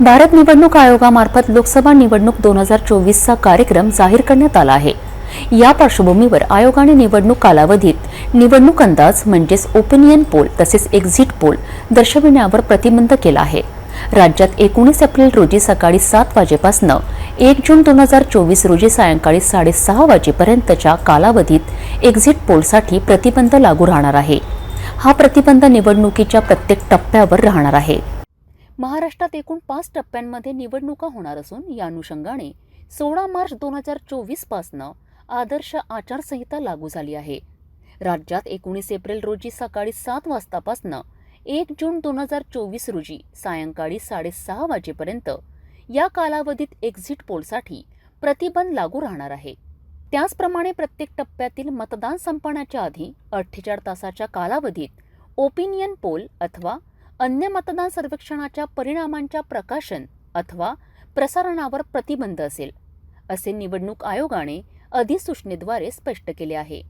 भारत निवडणूक आयोगामार्फत लोकसभा निवडणूक दोन हजार चोवीसचा कार्यक्रम जाहीर करण्यात आला आहे. या पार्श्वभूमीवर आयोगाने निवडणूक कालावधीत निवडणूक अंदाज म्हणजेच ओपिनियन पोल तसेच एक्झिट पोल दर्शविण्यावर प्रतिबंध केला आहे. राज्यात एकोणीस एप्रिल रोजी सकाळी सात वाजेपासून एक जून दोन हजार चोवीस रोजी सायंकाळी साडेसहा वाजेपर्यंतच्या कालावधीत एक्झिट पोलसाठी प्रतिबंध लागू राहणार आहे. हा प्रतिबंध निवडणुकीच्या प्रत्येक टप्प्यावर राहणार आहे. महाराष्ट्रात एकूण पाच टप्प्यांमध्ये निवडणुका होणार असून या अनुषंगाने सोळा मार्च दोन हजार चोवीसपासनं आदर्श आचारसंहिता लागू झाली आहे. राज्यात एकोणीस एप्रिल रोजी सकाळी सात वाजतापासनं एक जून दोन हजार चोवीस रोजी सायंकाळी साडेसहा वाजेपर्यंत या कालावधीत एक्झिट पोलसाठी प्रतिबंध लागू राहणार आहे. त्याचप्रमाणे प्रत्येक टप्प्यातील मतदान संपण्याच्या आधी अठ्ठेचाळ तासाच्या कालावधीत ओपिनियन पोल अथवा अन्य मतदान सर्वेक्षणाच्या परिणामांच्या प्रकाशन अथवा प्रसारणावर प्रतिबंध असेल असे निवडणूक आयोगाने अधिसूचनेद्वारे स्पष्ट केले आहे.